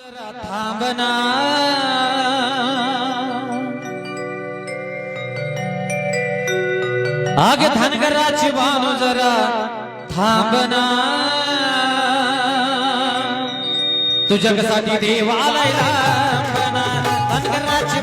थांबना आग धनगराची बानू जरा थांबना तुझ्यासाठी देवालय लांबना धनगराची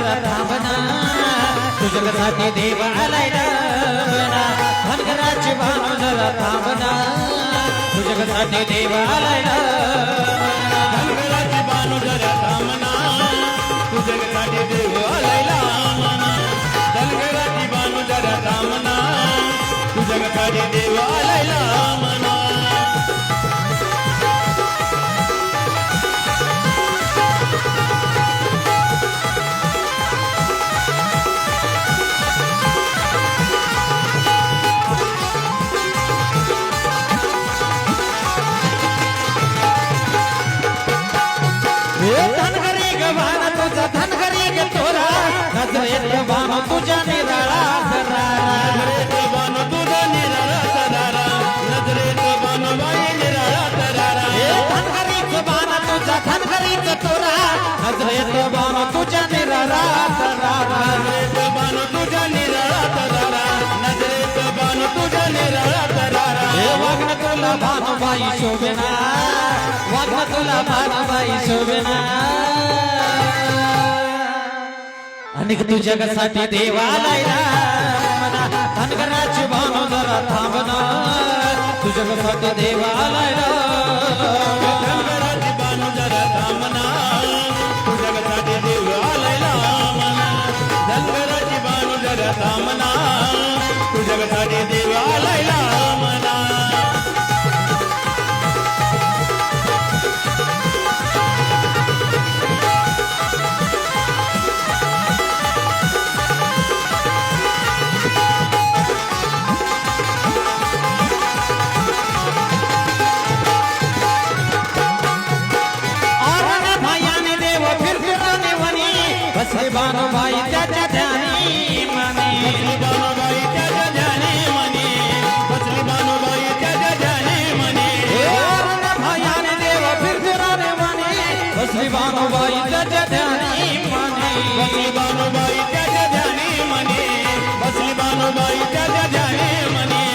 बानू जरा थांबना तुझ्यासाठी देव आलाय धनगराची भावनाला जरा थांबना तुझ्यासाठी देव आलाय धनगराची बानू जरा थांबना तुझ्यासाठी देव आलाय म्हणा धनगराची बानू जरा थांबना तुझ्यासाठी देव आलायला. तुझ्या निराळा. नजरेत बानू तुझा निराळा तरारा नजरेत बानू बाई निराळा हे धनगरीच बाण तुझा धनगरीच तोरा. नजरेत बाण तुझ्या निराळा धरा. नजरेत बानू तुझा निराळा तरारा नजरेत बानू तुझा निराळा हे वागण तुला भानुबाई शोभना. वागण तुला भानुबाई शोभना. आणि तुझ्यासाठी देवालय मना धनगराची भानू जरा थांबना तुझ्यासाठी देवालय धनगराची बसले बानुबाई त्याच्या ध्यानी मनी। बसली बानूबाई त्याच्या ध्यानी म्हणे बसली बानूबाई त्याच्या ध्यानी औरंग भयाने देव फिरफिराने वनी बसली बानुबाई त्याच्या ध्यानी बसली मनी। बानूबाई त्याच्या ध्यानी म्हणे बसली बानूबाई त्याच्या ध्यानी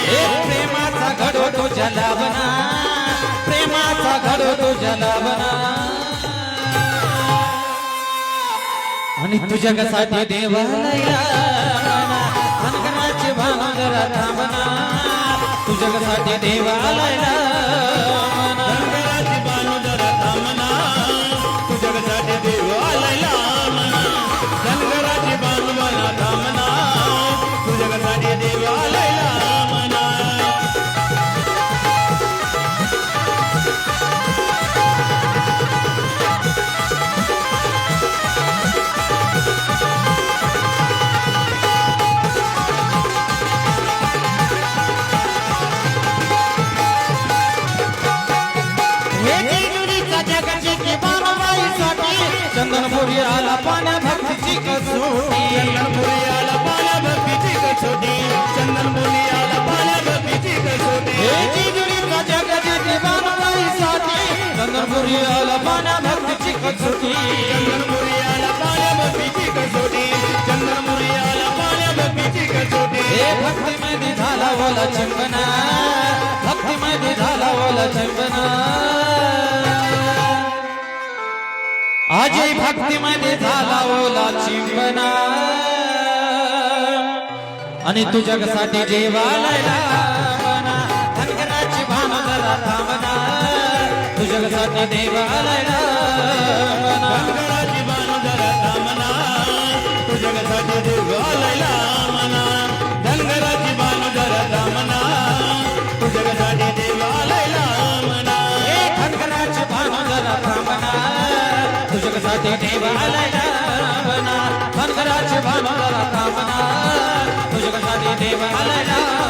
हे प्रेमाचा घडो तुझ्या लाभना प्रेमाचा घडो तुझ्या लाभना आणि तुझ्या तुझ्यासाठी देवालया धनगराची भावना जरा थांबना तुझ्यासाठी देवालया चंदनपुरी आला भक्तीची कसोटी चंदन आला पान भक्तीची कसोटी चंदन आला पान भक्तीची कसोटी हे जेजुरीचा जगाची की बाबाईसाठी चंदनपुरी आला पाण्या भक्तीची कसोटी चंदनपुरी आला पाण्या भक्तीची कसोटी चंदनपुरी आला पाण्या भक्तीची कसोटी हे भक्तीमध्ये झाला ओला चंबना भक्तीमध्ये झाला वाला चंदना. चंबना भक्ती मध्ये झाला ओला चिंबना आणि तुझ्यासाठी जेवायला लावना. धनगराची भावना थांबना. तुझ्यासाठी देवालयाला लावना. धनगराची बानू थांबना. तुझ्यासाठी देव आलायला म्हणा धनगराची बानू जरा थांबना. तुझ्यासाठी देव आलायला म्हणा तुझी देवालय बनगराची भानगरा कामना तुझ्या देवालय